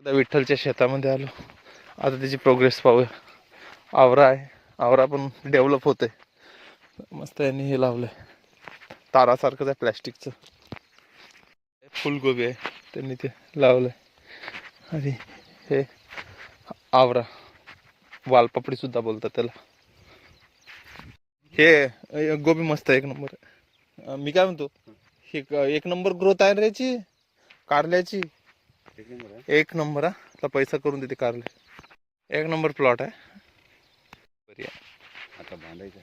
एकदा विठ्ठलच्या शेतामध्ये आलो. आता त्याची प्रोग्रेस पाहूया. आवरा आहे. आवरा पण डेव्हलप होते मस्त यांनी हे लावलंय. तारासारखंच आहे प्लॅस्टिकचं. फुलगोबी आहे. त्यांनी ते लावलंय. आणि हे आवरा. वालपापडी सुद्धा बोलतात त्याला. हे गोबी मस्त आहे. एक नंबर. मी काय म्हणतो? हे एक नंबर ग्रोथ आहे रे याची? कारल्याची? एक नंबर हा. पैसा करून देते कारले. एक नंबर प्लॉट आहे.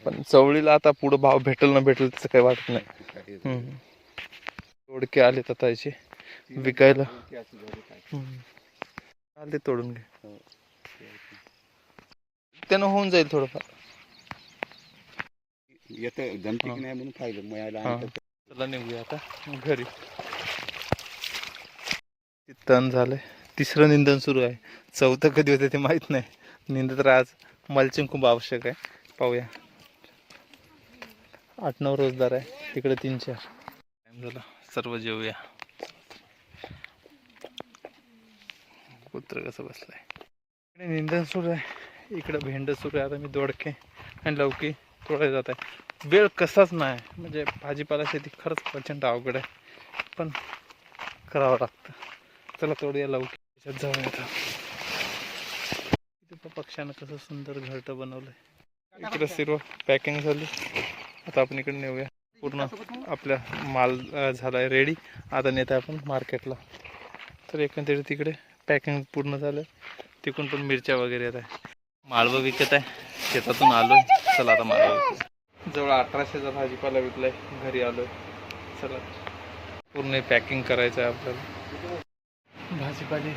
पण चवळीला आता पुढं भाव भेटेल ना भेटेल त्याचं काही वाटत नाही. तोडके आले आता याचे विकायला. आले तोडून घे. हो. त्यानं होऊन जाईल थोडंफार. येतं जमते की नाही म्हणून पाहिलं. आणि चला निघूया आता. घरी. तण झालं आहे तिसरं निंदन सुरू आहे. चौथं कधी होतं ते माहीत नाही. निंदत तर आज मल्चिंग खूप आवश्यक आहे. पाहूया. आठ नऊ रोजदार आहे. तिकडे तीन चार. टाईम झाला. सर्व जेवूया. कुत्र कसं बसलाय? इकडे निंदन सुरू आहे. इकडं भेंड सुरू आहे. आता मी दोडके आणि लवकी थोडं जात आहे. वेळ कसाच नाही. म्हणजे भाजीपाला शेती खरंच प्रचंड अवघड आहे. पण करावं लागतं. चला तोडूया लवकर. त्याच्यात जाऊया आता. पक्ष्यानं कसं सुंदर घरट बनवलंय. इकडे सर्व पॅकिंग झाली. आता आपण इकडे नेऊया. पूर्ण आपल्या माल झाला झालाय रेडी आता नेत आहे आपण मार्केटला तर एकंदरीत तिकडे पॅकिंग पूर्ण झालं. तिकडून पण मिरच्या वगैरे येत आहे माळवं विकत आहे. शेतातून आलो चला आता माळवं जवळ अठराशेचा भाजीपाला विकलाय. घरी आलोय. चला. पूर्ण पॅकिंग करायचं आहे आपल्याला. भाजीपाली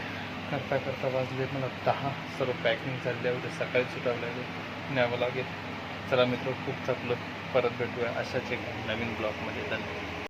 करता करता वाजले मला दहा सर्व पॅकिंग झाले आहे उद्या सकाळी लागेल न्यावं लागेल. चला मित्र खूप थकलो. परत भेटूया अशाच एक नवीन ब्लॉगमध्ये धन्यवाद.